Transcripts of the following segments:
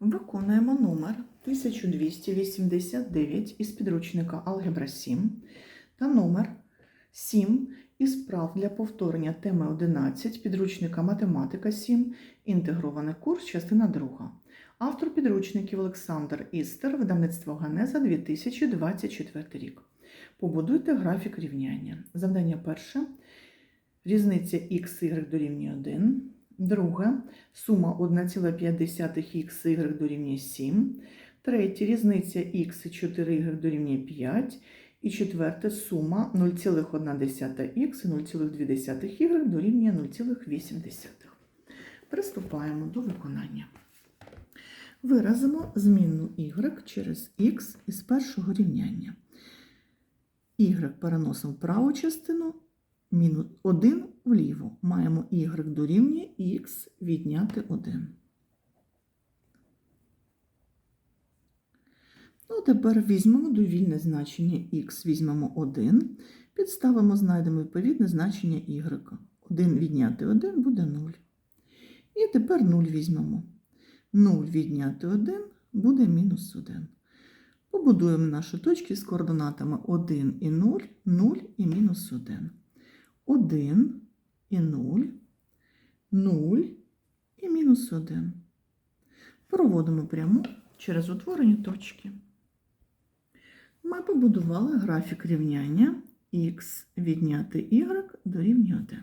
Виконуємо номер 1289 із підручника Алгебра 7 та номер 7 із прав для повторення теми 11 підручника Математика 7, інтегрований курс, частина 2. Автор підручників Олександр Істер, видавництво Ганеза 2024 рік. Побудуйте графік рівняння. Завдання перше. Різниця х, дорівнює 1. Друге. Сума 1,5х дорівнює 7. Третє. Різниця х і 4y дорівнює 5. І четверте. Сума 0,1х і 0,2y дорівнює 0,8. Приступаємо до виконання. Виразимо змінну y через х із першого рівняння. y переносимо в праву частину, мінус 1 вліво. Маємо y дорівнює х відняти 1. Ну, тепер візьмемо довільне значення х, візьмемо 1, підставимо, знайдемо відповідне значення y. 1 відняти 1 буде 0. І тепер 0 візьмемо. 0 відняти 1 буде мінус 1. Побудуємо наші точки з координатами 1 і 0, 0 і мінус 1. 1 і 0, 0 і мінус 1. Проводимо пряму через утворені точки. Ми побудували графік рівняння х відняти y дорівнює 1.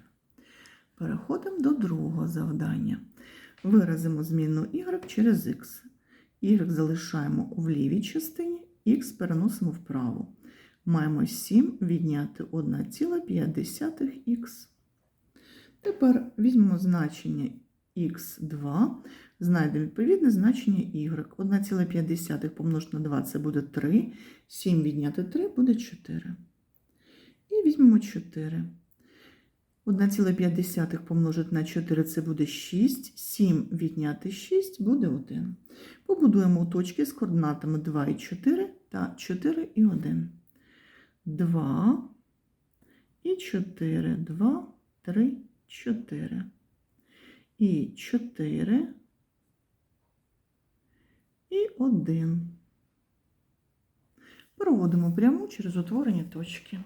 Переходимо до другого завдання. Виразимо змінну y через х. Y залишаємо в лівій частині, х переносимо вправо. Маємо 7 відняти 1,5х. Тепер візьмемо значення х2, знайдемо відповідне значення y. 1,5 помножити на 2 це буде 3, 7 відняти 3 буде 4. І візьмемо 4. 1,5 помножити на 4 це буде 6, 7 відняти 6 буде 1. Побудуємо точки з координатами 2 і 4 та 4 і 1. 2 і 4, 2, 3, 4. І 4 і 1. Проводимо пряму через утворені точки.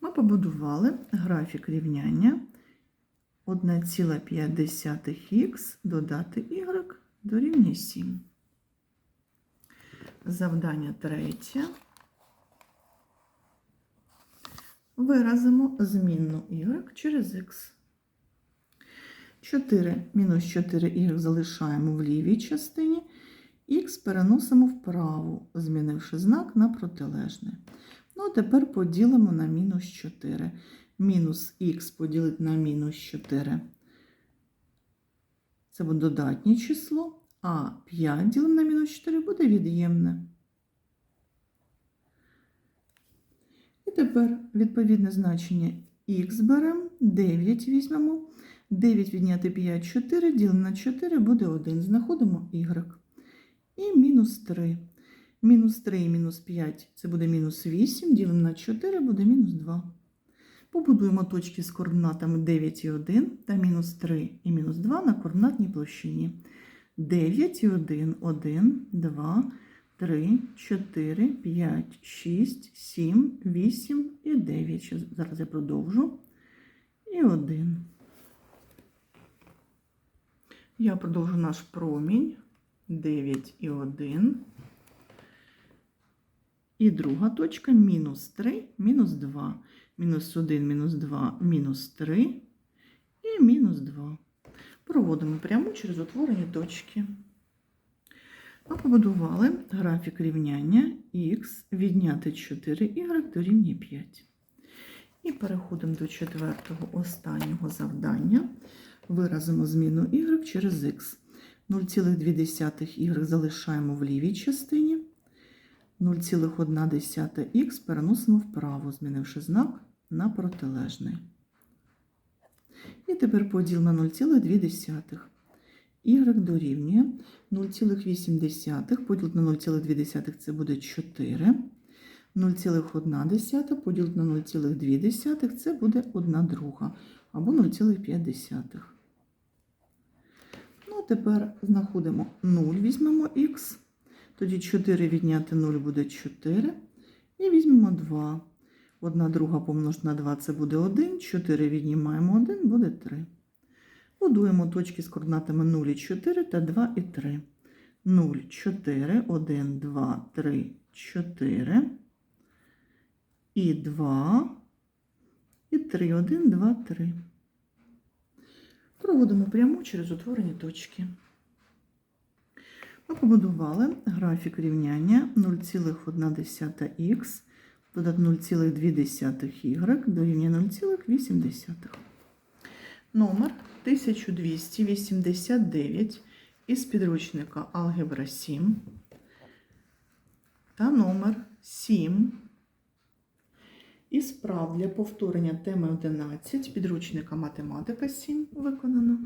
Ми побудували графік рівняння 1,5х додати y дорівнює 7. Завдання третє. Виразимо змінну y через х. 4 мінус 4y залишаємо в лівій частині, х переносимо вправо, змінивши знак на протилежний. Ну, а тепер поділимо на мінус 4. Мінус х поділити на мінус 4. Це буде додатнє число, а 5 ділимо на мінус 4 буде від'ємне. І тепер відповідне значення х беремо, 9 візьмемо. 9 відняти 5, 4, ділимо на 4 буде 1. Знаходимо y. І мінус 3. Мінус 3 і мінус 5 це буде мінус 8, ділимо на 4 буде мінус 2. Побудуємо точки з координатами 9 і 1 та мінус 3 і мінус 2 на координатній площині. 9 і 1, 1, 2, 3, 4, 5, 6, 7, 8 і 9. Зараз я продовжу. І 1. Я продовжу наш промінь. 9 і 1. І друга точка мінус 3, мінус 2. Мінус 1, мінус 2, мінус 3 і мінус 2. Проводимо пряму через утворені точки. Ми побудували графік рівняння х відняти 4y дорівнює 5. І переходимо до четвертого останнього завдання. Виразимо зміну y через х. 0,2y залишаємо в лівій частині. 0,1х переносимо вправо, змінивши знак на протилежний. І тепер поділ на 0,2. Y дорівнює 0,8 поділити на 0,2 це буде 4. 0,1 поділити на 0,2 це буде 1 друга або 0,5. Ну, тепер знаходимо 0, візьмемо х. Тоді 4 відняти 0 буде 4. І візьмемо 2. 1 друга помножити на 2 це буде 1. 4 віднімаємо 1, буде 3. Будуємо точки з координатами 0 і 4 та 2 і 3. 0, 4, 1, 2, 3, 4. І 2. І 3, 1, 2, 3. Проводимо пряму через утворені точки. Ми побудували графік рівняння 0,1х додати 0,2y дорівнює 0,8. Номер 1289 із підручника Алгебра 7 та номер 7 із прав для повторення теми 11 підручника Математика 7 виконано.